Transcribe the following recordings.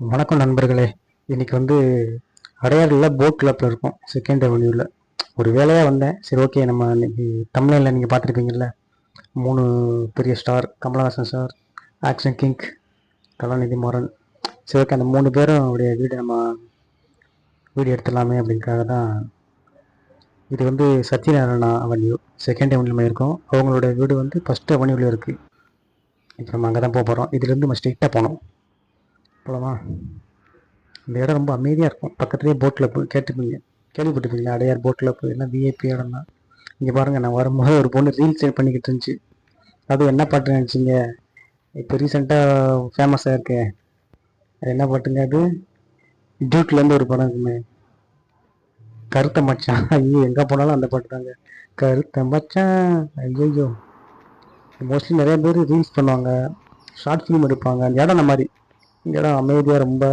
வணக்கம் நண்பர்களே. இன்னைக்கு வந்து அடையாறில் போட் கிளப்பில் இருக்கும். செகண்ட் ரெவன்யூவில் ஒரு வேலையாக வந்தேன். சரி ஓகே நம்ம இன்னைக்கு தமிழில் நீங்கள் பார்த்துருப்பீங்கல்ல. மூணு பெரிய star Kamal Haasan sir action king Kalanithi Maran. சரி ஓகே அந்த மூணு பேரும் அவருடைய வீடு நம்ம வீடு எடுத்துடலாமே அப்படிங்கிறதுக்காக தான் இது வந்து சத்யநாராயணா அவென்யூ செகண்ட் அவென்யூவில் இருக்கும். அவங்களோட வீடு வந்து ஃபஸ்ட் அவென்யூவில் இருக்குது இப்போ நம்ம அங்கே தான் போக போகிறோம் இதுலேருந்து நம்ம ஸ்ட்ரெயிட்டாக போனோம் போகலாமா இந்த இடம் ரொம்ப அமைதியாக இருக்கும். பக்கத்துலேயே போட்டில் போய் கேட்டுப்பீங்க. கேள்விப்பட்டிருப்பீங்களா? அடையார் போட்டில் போய் எல்லாம் விஐபி இடம் தான் இங்கே பாருங்கள் நான் வரும்போது ஒரு பொண்ணு ரீல்ஸ் பண்ணிக்கிட்டு இருந்துச்சு. அது என்ன பாட்டு நினச்சிங்க? இப்போ ரீசெண்டாக ஃபேமஸாக இருக்கே அது என்ன பாட்டுங்க அது? டியூட்லேருந்து ஒரு படம் இருக்குமே. கருத்த மச்சான். ஐயோ எங்கே போனாலும் அந்த பாட்டு தாங்க. கருத்த மச்சான். ஐயோ மோஸ்ட்லி நிறைய பேர் ரீல்ஸ் பண்ணுவாங்க. ஷார்ட் ஃபிலிம் எடுப்பாங்க. அந்த இடம் அந்த மாதிரி. இடம் அமைதியாக ரொம்ப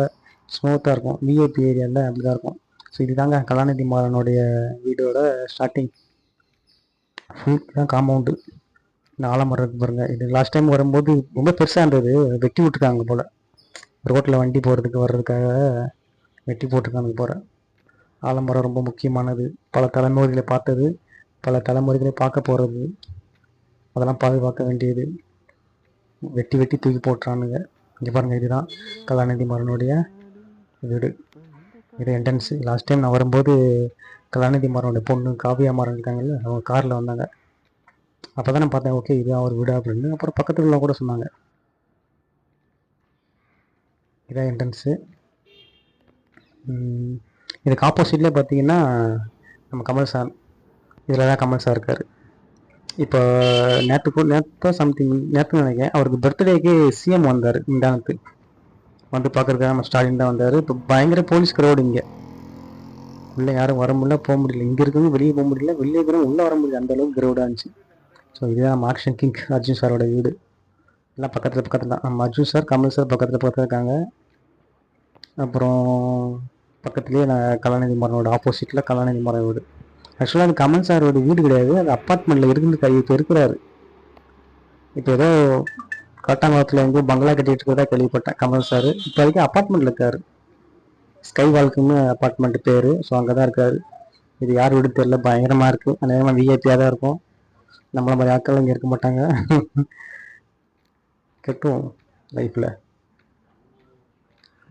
ஸ்மூத்தாக இருக்கும். விஐபி ஏரியாவில் அப்படி தான் இருக்கும். ஸோ இதுதாங்க கலாநிதி மாறனுடைய வீடோட ஸ்டார்டிங் ஃபுல் தான் காம்பவுண்டு இந்த ஆலமரம் இருக்கு இது லாஸ்ட் டைம் வரும்போது ரொம்ப பெருசாக இருந்தது. வெட்டி விட்டுருக்காங்க போல். ரோட்டில் வண்டி போகிறதுக்கு வர்றதுக்காக வெட்டி போட்டிருக்காங்க போகிற ஆலமரம் ரொம்ப முக்கியமானது. பல தலைமுறைகளை பார்த்தது. பல தலைமுறைகளை பார்க்க போகிறது அதெல்லாம் பாதுகாக்க வேண்டியது. வெட்டி வெட்டி தூக்கி போட்டுறானுங்க. இங்கே பாருங்கள் இதுதான் கலாநிதி மாறனுடைய வீடு. இது என்ட்ரன்ஸ் லாஸ்ட் டைம் நான் வரும்போது கலாநிதி மாறனுடைய பொண்ணு காவியா மாறன் இருக்காங்கல்ல அவங்க காரில் வந்தாங்க. அப்போ தான் நான் பார்த்தேன் ஓகே இது அவர் வீடு அப்படின்னு. அப்புறம் பக்கத்தில் உள்ள கூட சொன்னாங்க. இதான் என்ட்ரன்ஸு இதுக்கு ஆப்போசிட்லேயே பார்த்தீங்கன்னா நம்ம கமல் சார் இதில் தான் கமல் சார் இருக்கார். இப்போ நேற்றுக்கு நேற்று சம்திங் நேற்று நினைக்கிறேன் அவருக்கு பர்த்டேக்கு சிஎம் வந்தார் இந்தானத்து. வந்து பார்க்குறதுக்கு நம்ம ஸ்டாலின் தான் வந்தார். இப்போ பயங்கர போலீஸ் க்ரௌடு இங்கே. உள்ளே யாரும் வர முடியல போக முடியல. இங்கே இருக்கவங்க வெளியே போக முடியல வெளியே இருக்கிறவங்க உள்ளே வர முடியல அந்த அளவுக்கு கிரௌடாக இருந்துச்சு. ஸோ இதுதான் நம்ம ஆக்ஷன் கிங் அர்ஜுன் சாரோட வீடு. எல்லாம் பக்கத்தில் பக்கத்தில் தான். நம்ம அர்ஜுன் சார் கமல் சார் பக்கத்தில் பக்கத்தில் இருக்காங்க. அப்புறம் பக்கத்துலேயே நான் கலாநிதி மரனோட ஆப்போசிட்டில் கலாநிதி மரம் வீடு. ஆக்சுவலாக அது கமல் சாரோட வீடு கிடையாது. அது அப்பார்ட்மெண்ட்டில் இருந்து கை இப்போ இருக்கிறாரு. இப்போ ஏதோ காட்டாங்குளத்தில் வந்து பங்களா கட்டிட்டு இருக்கிறதா கேள்விப்பட்டேன் கமல் சார் இப்போ வரைக்கும் அப்பார்ட்மெண்ட்டில் இருக்காரு. ஸ்கை வால்க்குன்னு அப்பார்ட்மெண்ட் பேர். ஸோ அங்கே தான் இருக்காரு. இது யார் வீடு தெரியல. பயங்கரமாக இருக்குது அநேகமாக விஐபியாக தான் இருக்கும். நம்மளை மாதிரி ஆட்கள் இங்கே இருக்க மாட்டாங்க. கெட்டும் லைஃப்பில்